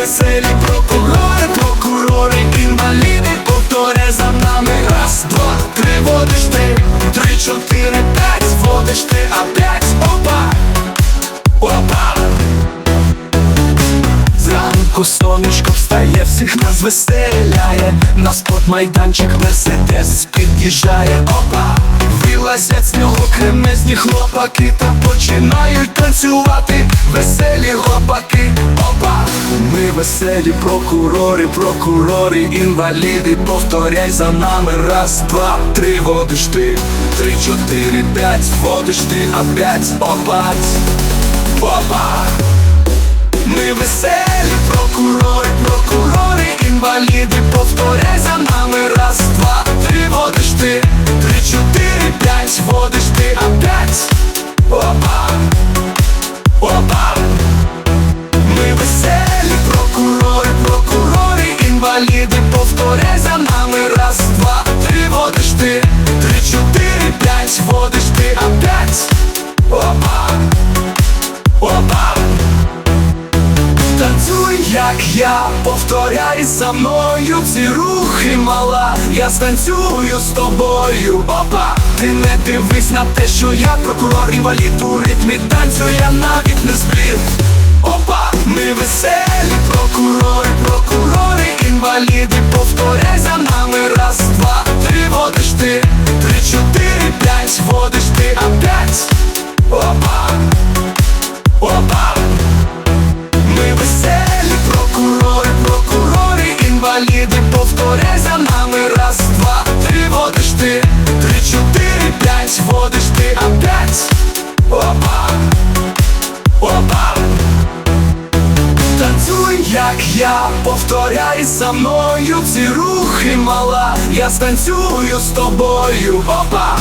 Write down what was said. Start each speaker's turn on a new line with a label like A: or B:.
A: веселі прокурори, прокурори, інваліди, повторяй за нами. Раз, два, три, водиш ти, три, чотири, п'ять, водиш ти, а п'ять, опа, опа! Зранку сонечко встає, всіх нас веселяє. На спортмайданчик мерседес під'їжджає, опа! Вилазять з нього кремезні хлопаки Та починають танцювати. Веселі хлопаки, опа веселі прокурори, прокурори, інваліди Повторяй за нами. Раз, два, три, водиш ти. Три, чотири, п'ять, водиш ти, а п'ять, опа Опа. Ми веселі прокурори, прокурори, інваліди, повторяй за нами. Раз, два, три, водиш ти, три, чотири, п'ять, водиш повторяй за нами. Раз, два, три, водиш ти, три, чотири, п'ять, водиш ти, а п'ять, опа, опа. Танцюй, як я, повторяй за мною ці рухи мала, я станцюю з тобою, опа, ти не дивись на те, що я прокурор інвалід у ритмі. Танцю, я навіть не збрід. Опа, ми веселі прокурори, інваліди, повторяй за нами. Раз, два, три, водиш ти, три, чотири, п'ять, водиш ти, а п'ять, опа, опа. Ми веселі прокурори, прокурори, інваліди, повторяй за нами. Раз, два, три, водиш ти, три, чотири, п'ять, водиш ти, а п'ять, опа, опа, як я, повторяй за мною ці рухи мала, я станцюю з тобою, опа,